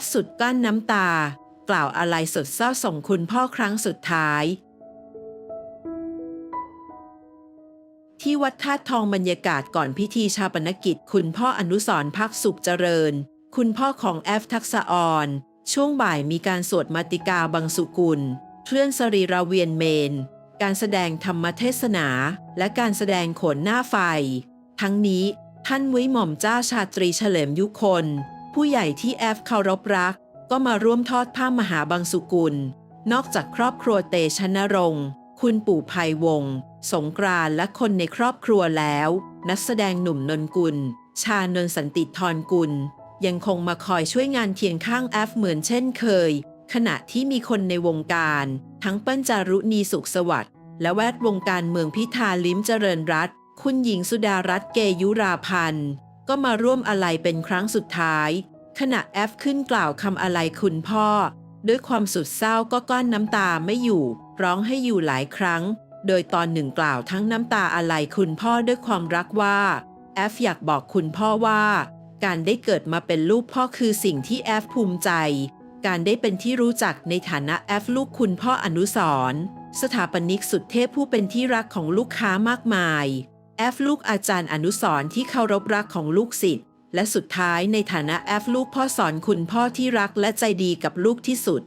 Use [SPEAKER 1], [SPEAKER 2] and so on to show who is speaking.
[SPEAKER 1] ฟสุดกั้นน้ำตา กล่าวอะไรสดเศร้าส่งคุณพ่อครั้งสุดท้าย ที่วัดธาตุทองบรรยากาศก่อนพิธีชาปนกิจ คุณพ่ออนุสรณ์พักสุขเจริญ คุณพ่อของแอฟทักษออนช่วงบ่ายมีการสวดมาติกาบังสุกุลเคลื่อนสรีระเวียนเมน การแสดงธรรมเทศนา และการแสดงขนหน้าไฟ ทั้งนี้ท่านวิหม่อมเจ้าชาตรีเฉลิมยุคน ผู้ใหญ่ที่แอฟเคารพรัก ก็มาร่วมทอดผ้ามหาบังสุกุล นอกจากครอบครัวเตชนรงค์คุณปู่ภัยวงศ์สงกรานและคนในครอบครัวแล้ว นักแสดงหนุ่มนนกุล ชานนสันติธรกุล ยังคงมาคอยช่วยงานเคียงข้างแอฟเหมือนเช่นเคย ขณะที่มีคนในวงการ ทั้งเปิ้ลจารุณีสุขสวัสดิ์และแวดวงการเมืองพิธาลิ้มเจริญรัตคุณหญิงสุดารัตน์เกยุราพันธ์ ก็มาร่วมอะไรเป็นครั้งสุดท้าย ขณะแอฟขึ้นกล่าวคำอะไรคุณพ่อ ด้วยความสุดเศร้าก็กลั้นน้ำตาไม่อยู่ ร้องให้อยู่หลายครั้ง โดยตอนหนึ่งกล่าวทั้งน้ำตาอะไรคุณพ่อด้วยความรักว่าแอฟอยากบอกคุณพ่อว่า การได้เกิดมาเป็นลูกพ่อคือสิ่งที่แอฟภูมิใจ การได้เป็นที่รู้จักในฐานะแอฟลูกคุณพ่ออนุสรณ์สถาปนิกสุดเทพผู้เป็นที่รักของลูกค้ามากมาย แอฟลูกอาจารย์อนุสรที่เคารพรักของลูกศิษย์และสุดท้ายในฐานะแอฟลูกพ่อสอนคุณพ่อที่รักและใจดีกับลูกที่สุด